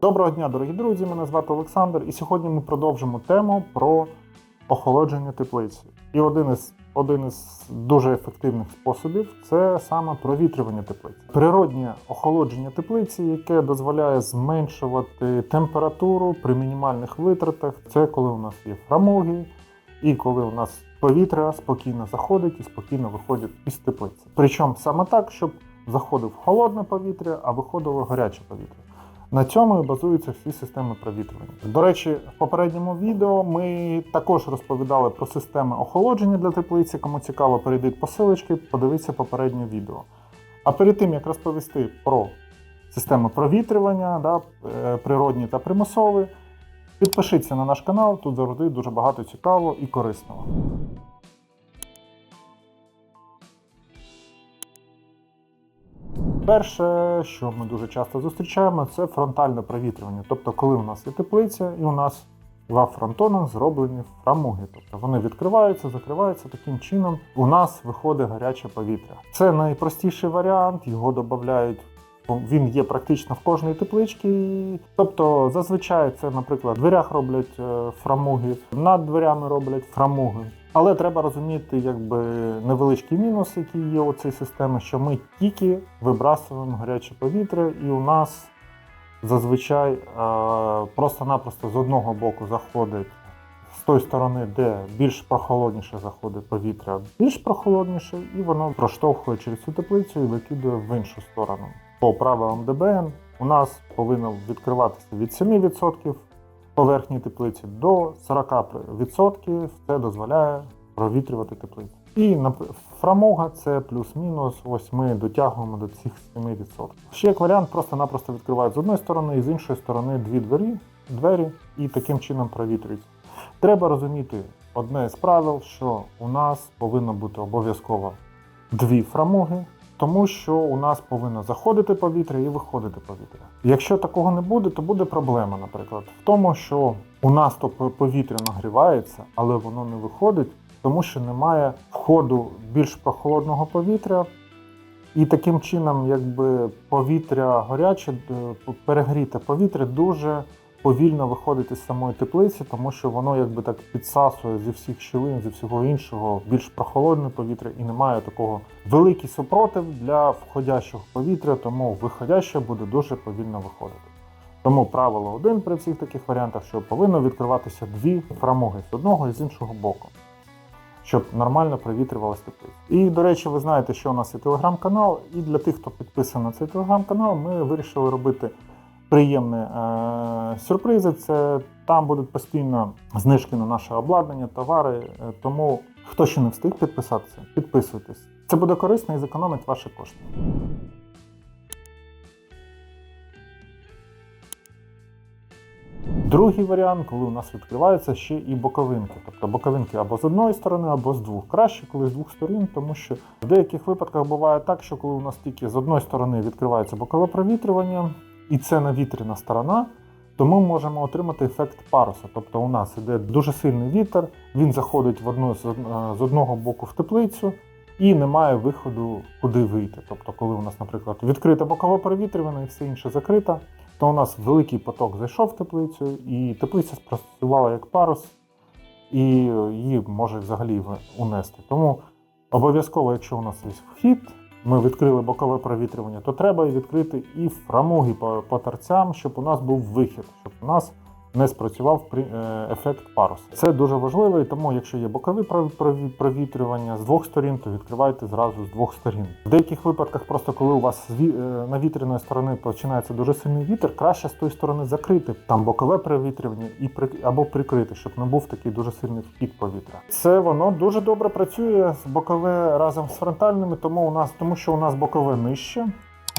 Доброго дня, дорогі друзі! Мене звати Олександр, і сьогодні ми продовжимо тему про охолодження теплиці. І один із один із дуже ефективних способів це саме провітрювання теплиці. Природнє охолодження теплиці, яке дозволяє зменшувати температуру при мінімальних витратах. Це коли у нас є фрамуги, і коли у нас повітря спокійно заходить і спокійно виходить із теплиці. Причому саме так, щоб заходив холодне повітря, а виходило гаряче повітря. На цьому і базуються всі системи провітрювання. До речі, в попередньому відео ми також розповідали про системи охолодження для теплиці. Кому цікаво, перейдіть по силочці, подивіться попереднє відео. А перед тим як розповісти про системи провітрювання, да, е, природні та примусові, підпишіться на наш канал, тут завжди дуже багато цікавого і корисного. Перше, що ми дуже часто зустрічаємо, це фронтальне провітрювання. Тобто, коли у нас є теплиця, і у нас два фронтона зроблені фрамуги. Тобто вони відкриваються, закриваються таким чином. У нас виходить гаряче повітря. Це найпростіший варіант, його додають. Він є практично в кожній тепличці. Тобто, зазвичай це, наприклад, в дверях роблять е, фрамуги, над дверями роблять фрамуги. Але треба розуміти, якби невеличкий мінус, який є у цій системі, що ми тільки вибрасуємо гаряче повітря, і у нас зазвичай просто-напросто з одного боку заходить з тої сторони, де більш прохолодніше заходить повітря, більш прохолодніше, і воно проштовхує через цю теплицю і викидує в іншу сторону. По правилам ДБН у нас повинно відкриватися від 7% поверхні теплиці до 40%. Це дозволяє провітрювати теплицю. І фрамуга це плюс-мінус. Ось ми дотягуємо до цих 7%. Ще як варіант, просто-напросто відкривають з одної сторони і з іншої сторони дві двері, двері і таким чином провітрюють. Треба розуміти одне з правил, що у нас повинно бути обов'язково дві фрамуги тому що у нас повинно заходити повітря і виходити повітря. Якщо такого не буде, то буде проблема, наприклад, в тому, що у нас то повітря нагрівається, але воно не виходить, тому що немає входу більш прохолодного повітря. І таким чином, якби повітря гаряче, е, перегріте повітря дуже повільно виходити з самої теплиці, тому що воно якби так підсасує зі всіх щілин, зі всього іншого, більш прохолодне повітря і немає такого великий супротив для входящого повітря, тому виходяще буде дуже повільно виходити. Тому правило один при всіх таких варіантах, що повинно відкриватися дві фрамуги з одного і з іншого боку, щоб нормально провітрювалася теплиця. І, до речі, ви знаєте, що у нас є телеграм-канал, і для тих, хто підписаний на цей телеграм-канал, ми вирішили робити приємні е, сюрпризи. Це там будуть постійно знижки на наше обладнання, товари. Е, тому хто ще не встиг підписатися, підписуйтесь. Це буде корисно і зекономить ваші кошти. Другий варіант, коли у нас відкриваються ще і боковинки. Тобто боковинки або з одної сторони, або з двох. Краще, коли з двох сторін, тому що в деяких випадках буває так, що коли у нас тільки з одної сторони відкривається бокове провітрювання, і це навітряна сторона, то ми можемо отримати ефект паруса. Тобто у нас іде дуже сильний вітер, він заходить в одну, з одного боку в теплицю і немає виходу, куди вийти. Тобто, коли у нас, наприклад, відкрите бокове провітрювання і все інше закрите, то у нас великий поток зайшов в теплицю, і теплиця спрацювала як парус, і її може взагалі унести. Тому обов'язково, якщо у нас є вхід, ми відкрили бокове провітрювання, то треба відкрити і фрамуги по, по торцям, щоб у нас був вихід, щоб у нас не спрацював е, ефект парус. Це дуже важливо, і тому, якщо є бокові провітрювання з двох сторін, то відкривайте зразу з двох сторін. В деяких випадках, просто коли у вас з е, навітряної сторони починається дуже сильний вітер, краще з тої сторони закрити там бокове провітрювання і або прикрити, щоб не був такий дуже сильний вхід повітря. Це воно дуже добре працює з бокове разом з фронтальними, тому у нас, тому що у нас бокове нижче.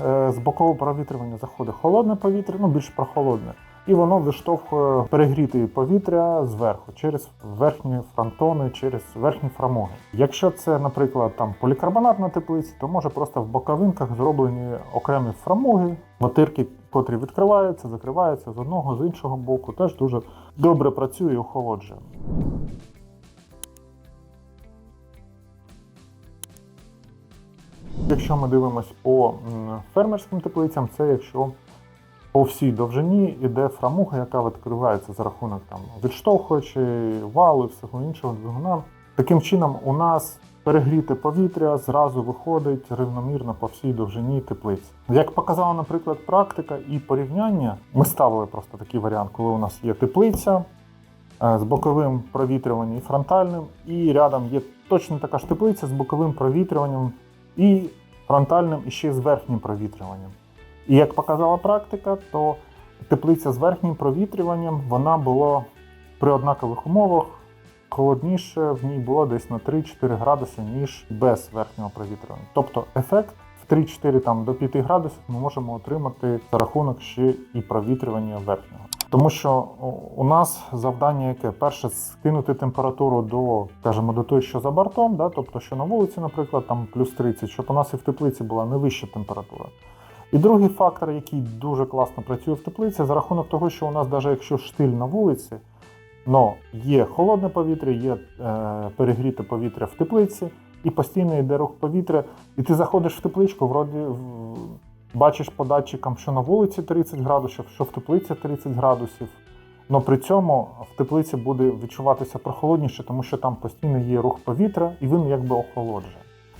Е, з бокового провітрювання заходить холодне повітря, ну більш прохолодне і воно виштовхує перегріти повітря зверху через верхні фронтони, через верхні фрамоги. Якщо це, наприклад, там полікарбонат на теплиці, то може просто в боковинках зроблені окремі фрамоги, ватирки, котрі відкриваються, закриваються з одного, з іншого боку, теж дуже добре працює і охолоджує. Якщо ми дивимося по фермерським теплицям, це якщо по всій довжині іде фрамуга, яка відкривається за рахунок там відштовхуючи валу і всього іншого двигуна. Таким чином, у нас перегріте повітря зразу виходить рівномірно по всій довжині теплиці. Як показала, наприклад, практика і порівняння, ми ставили просто такий варіант, коли у нас є теплиця е, з боковим провітрюванням і фронтальним, і рядом є точно така ж теплиця з боковим провітрюванням і фронтальним, і ще з верхнім провітрюванням. І як показала практика, то теплиця з верхнім провітрюванням вона була при однакових умовах холодніше в ній було десь на 3-4 градуси, ніж без верхнього провітрювання. Тобто ефект в 3-4 там, до 5 градусів ми можемо отримати за рахунок ще і провітрювання верхнього. Тому що у нас завдання яке? Перше, скинути температуру до, скажімо, до того, що за бортом, да? тобто, що на вулиці, наприклад, там плюс 30, щоб у нас і в теплиці була не вища температура. І другий фактор, який дуже класно працює в теплиці, за рахунок того, що у нас, навіть якщо штиль на вулиці, но є холодне повітря, є е, перегріте повітря в теплиці, і постійно йде рух повітря, і ти заходиш в тепличку, вроді бачиш по датчикам, що на вулиці 30 градусів, що в теплиці 30 градусів. Но при цьому в теплиці буде відчуватися прохолодніше, тому що там постійно є рух повітря, і він якби охолоджує.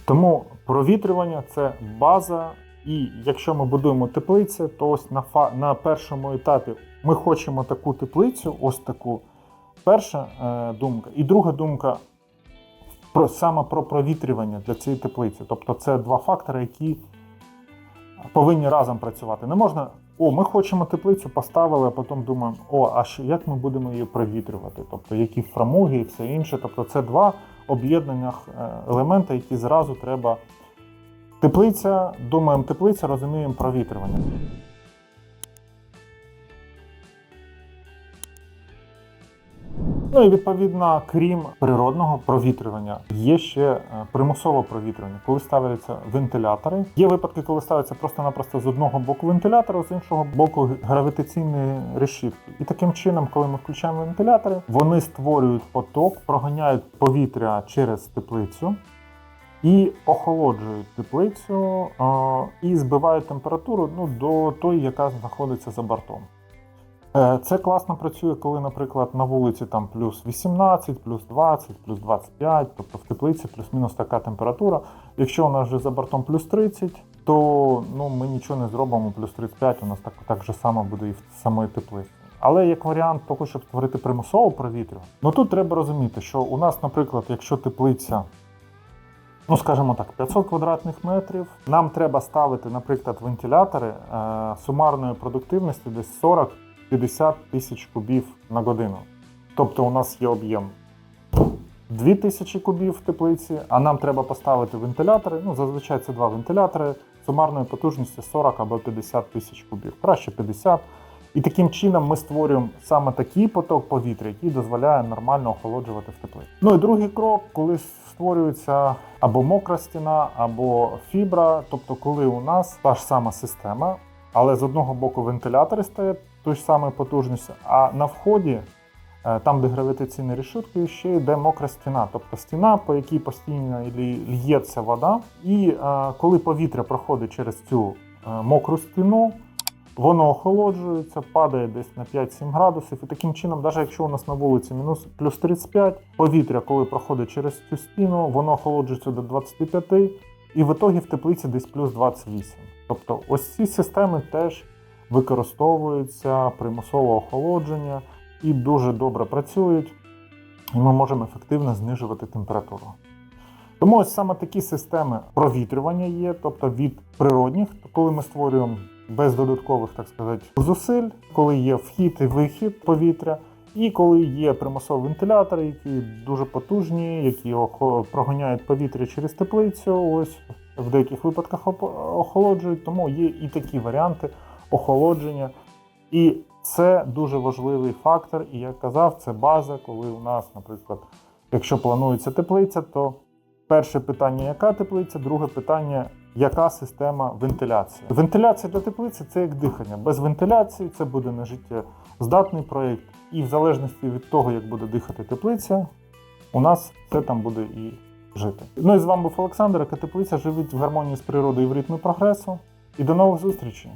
Тому провітрювання це база. І якщо ми будуємо теплиці, то ось на, фа... на першому етапі ми хочемо таку теплицю, ось таку. Перша е, думка. І друга думка про, саме про провітрювання для цієї теплиці. Тобто це два фактори, які повинні разом працювати. Не можна, о, ми хочемо теплицю, поставили, а потім думаємо, о, а що, як ми будемо її провітрювати? Тобто які фрамуги і все інше. Тобто це два об'єднання е, елементи, які зразу треба. Теплиця, думаємо, теплиця, розуміємо провітрювання. Ну і відповідно, крім природного провітрювання, є ще е, примусове провітрювання, коли ставляться вентилятори. Є випадки, коли ставляться просто-напросто з одного боку вентилятора, з іншого боку гравітаційні решітки. І таким чином, коли ми включаємо вентилятори, вони створюють поток, проганяють повітря через теплицю. І охолоджують теплицю і збивають температуру ну, до тої, яка знаходиться за бортом. Е, Це класно працює, коли, наприклад, на вулиці там плюс 18, плюс 20, плюс 25, тобто в теплиці плюс-мінус така температура. Якщо у нас вже за бортом плюс 30, то ну, ми нічого не зробимо, плюс 35 у нас так, так же само буде і в самої теплиці. Але як варіант того, щоб створити примусову провітрю, ну тут треба розуміти, що у нас, наприклад, якщо теплиця, ну скажімо так, 500 квадратних метрів, нам треба ставити, наприклад, вентилятори е, сумарної продуктивності десь 40 50 тисяч кубів на годину. Тобто у нас є об'єм 2 тисячі кубів в теплиці, а нам треба поставити вентилятори. Ну, зазвичай це два вентилятори сумарної потужності 40 або 50 тисяч кубів, краще 50. І таким чином ми створюємо саме такий поток повітря, який дозволяє нормально охолоджувати в теплиці. Ну і другий крок, коли створюється або мокра стіна, або фібра, тобто коли у нас та ж сама система, але з одного боку вентилятори стоять тої ж самої потужності, а на вході, е, там, де гравітаційні решітки, ще йде мокра стіна, тобто стіна, по якій постійно л'ється вода. І е, коли повітря проходить через цю е, мокру стіну, воно охолоджується, падає десь на 5-7 градусів. І таким чином, навіть якщо у нас на вулиці мінус плюс 35, повітря, коли проходить через цю стіну, воно охолоджується до 25, і в ітогі в теплиці десь плюс 28. Тобто, ось ці системи теж використовуються примусове охолодження і дуже добре працюють, і ми можемо ефективно знижувати температуру. Тому ось саме такі системи провітрювання є, тобто від природних, коли ми створюємо без додаткових, так сказати, зусиль, коли є вхід і вихід повітря, і коли є примусові вентилятори, які дуже потужні, які проганяють повітря через теплицю, ось в деяких випадках охолоджують, тому є і такі варіанти охолодження. І це дуже важливий фактор. І як казав, це база, коли у нас, наприклад, якщо планується теплиця, то перше питання, яка теплиця, друге питання, яка система вентиляції. Вентиляція для теплиці це як дихання. Без вентиляції це буде нежиттєздатний проєкт. І в залежності від того, як буде дихати теплиця, у нас все там буде і жити. Ну і з вами був Олександр, яка теплиця живить в гармонії з природою і в ритмі прогресу. І до нових зустрічей!